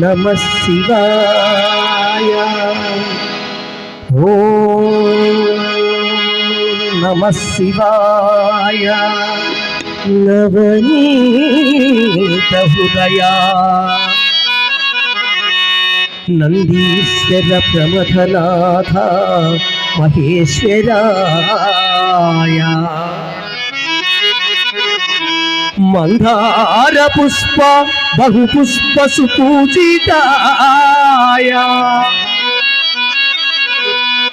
నమ శివాయ ఓ నమ శివాయ నవనీత హృదయా నందీశ్వర ప్రమథనాథ మహేశ్వరాయ మందార పుష్ప బహు పుష్ప సుపూజితాయ.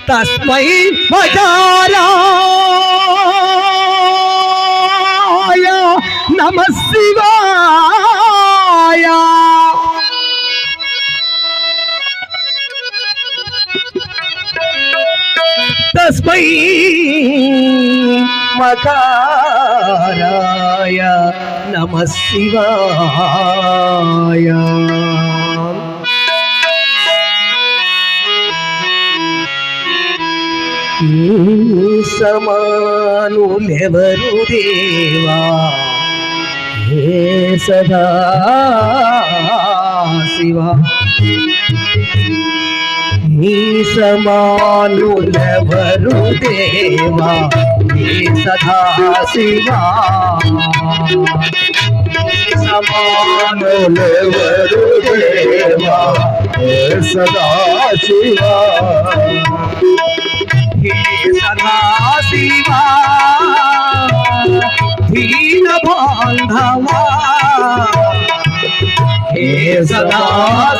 తస్మై మదారాయ నమ శివాయ. తస్మై మకారాయ నమ శివాయ. నీ సమానులెవరు దేవా? హే సదా శివా? నీ సమానులెవరు దేవా నీ సదా శివా నీ సమానులెవరు దేవా హే సదా శివా హే సదా శివా దీన బాంధవా హే సదా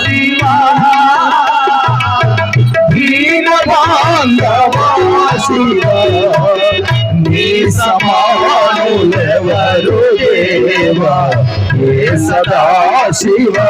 శివా దీన బాంధవా శివా నీ సమానులెవరు దేవా హే సదా శివా.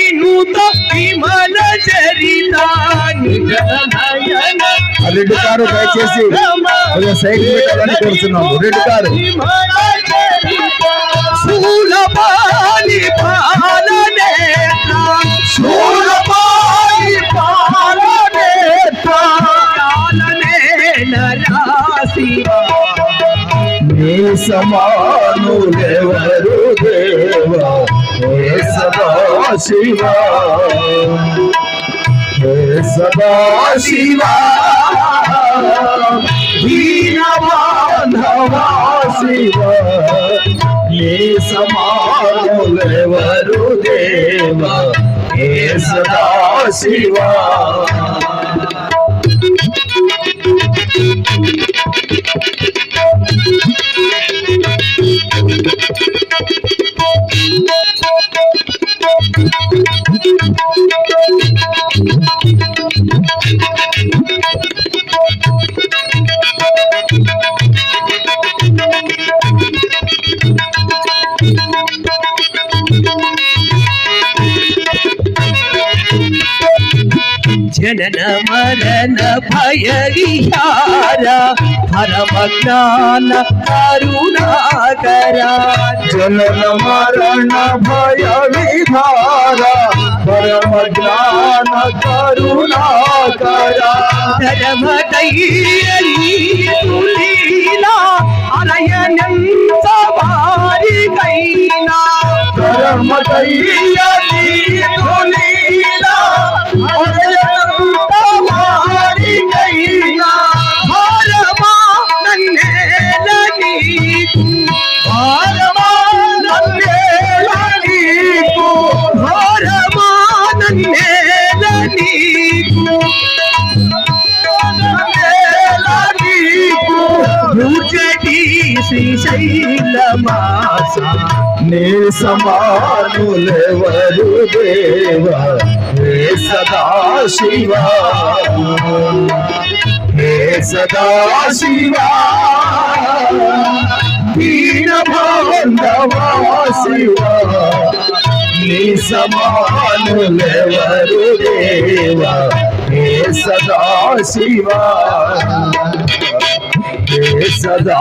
వినూత విమల చరిత నిఖల నయన రెడ్ కారు దయచేసి సైడ్ పెట్టాలని కోరుతున్నాము రెడ్ కారు. శూలపాలి పాలనేత్ర శూలపాలి పాలనేత్ర రాశి నీ సమానులెవరు దేవా హే సదా శివా. హే సదా శివా. దీన శివా. నీ సమానులెవరు దేవా? హే సదా శివా. జనన మరణ భయ విహార పరమ జ్ఞాన కరుణాకర. జనన మరణ భయ విధార పరమ జ్ఞాన కరుణాకర. ధర్మ వారికైనా పరమ దయ్యలీలా అనంత సమానులెవరు దేవా? హే సదాశివా హే సదాశివా దీన బాంధవా శివా నీ సమానులెవరు దేవా? హే సదా శివా. హే సదా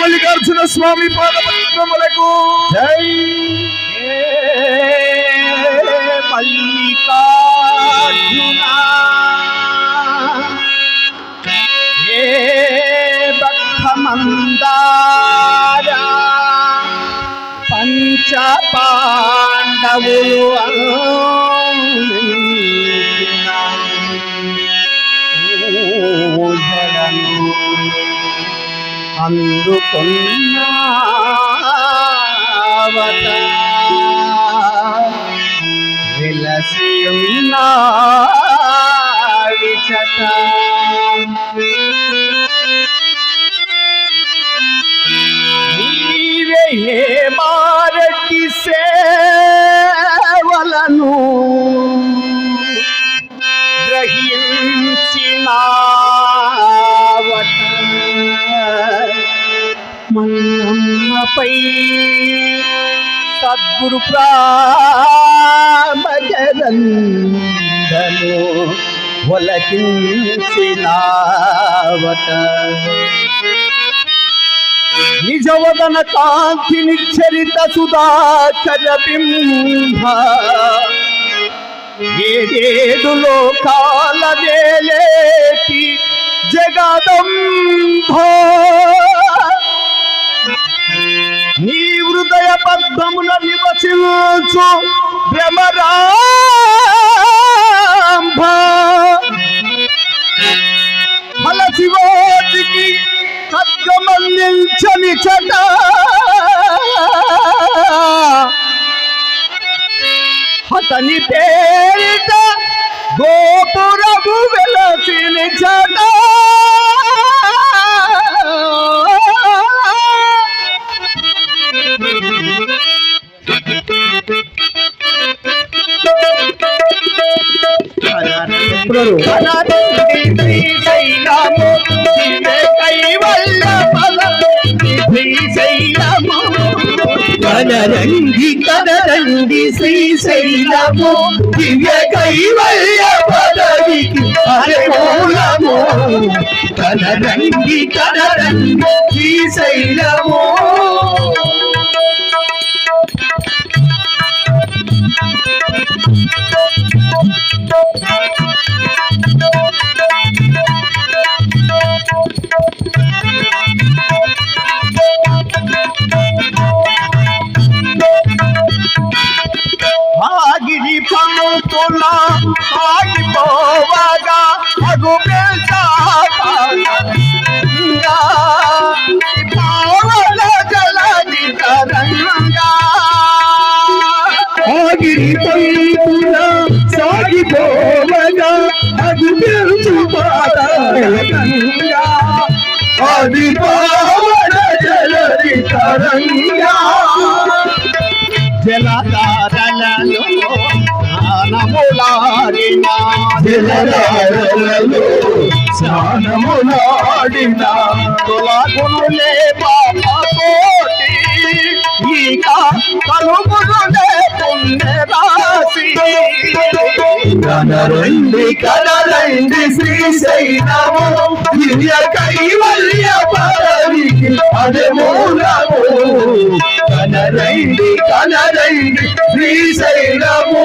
మల్లికార్జున స్వామి పాదములకు జై. మల్లికార్జున. ఏ భక్తమందార. పంచ పాండవులు అందుకున్నావట విలసియున్న విచట సద్గురు ప్రామజనందను ఒలకించినావట. నిజవదన కాంతి నిచ్చరిత సుధాకర బింబ. ఏడేడు లోకాల వేలేటి జగదంభా. చూచు భ్రమరాంభ. ఫల శివాటికి ఖడ్గమందించని చట. అతని పేరిట గోపురము వెలసిన చట. కనరంగి కనరంగి శ్రీశైలము దివ్య కైవల్య పదవికి అరే కదరంగి కదరంగి కనరంగి శ్రీశైలము. అది పావన జలది తరంగా. జలధారలలో స్నానములాడిన జలధారలలో స్నానములాడిన. తొలగునులే పాపతోటి ఇక కలుగునులే పుణ్యరాశి కనరండి కనరండి శ్రీశైలము దివ్య కైవల్య పదవికి అదే మూలము. కనరండి కనరండి శ్రీశైలము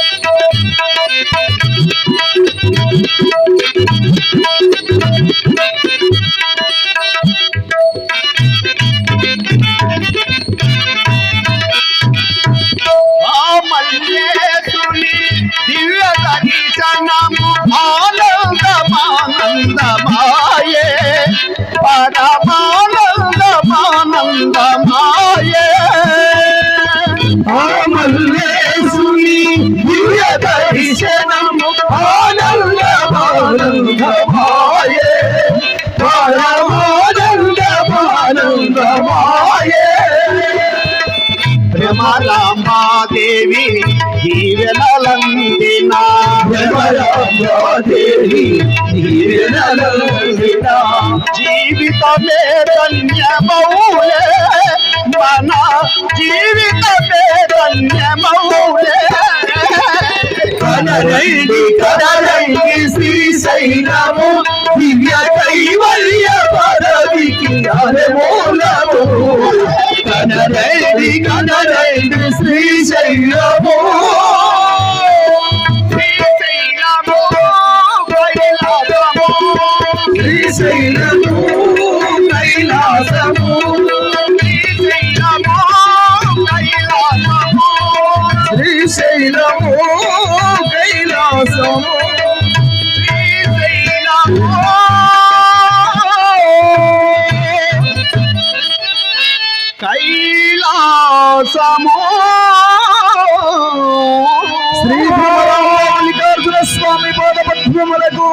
భ్రమరాంబాదేవి దీవెనలందిన. దేవి దీవెనలందిన. జీవితమే ధన్యమౌలే మన జీవితమే ధన్యమౌలే కనరైడి కనరైడి శ్రీశైలము దివ్య కైవల్య పదవికి అరమూలము కనరైడి కనరైడి శ్రీశైలము శ్రీశైలము శ్రీశైలము కైలాసము శ్రీశైలము కైలాసము శ్రీ భ్రమరామ మల్లికార్జున స్వామి పాద పద్మములకు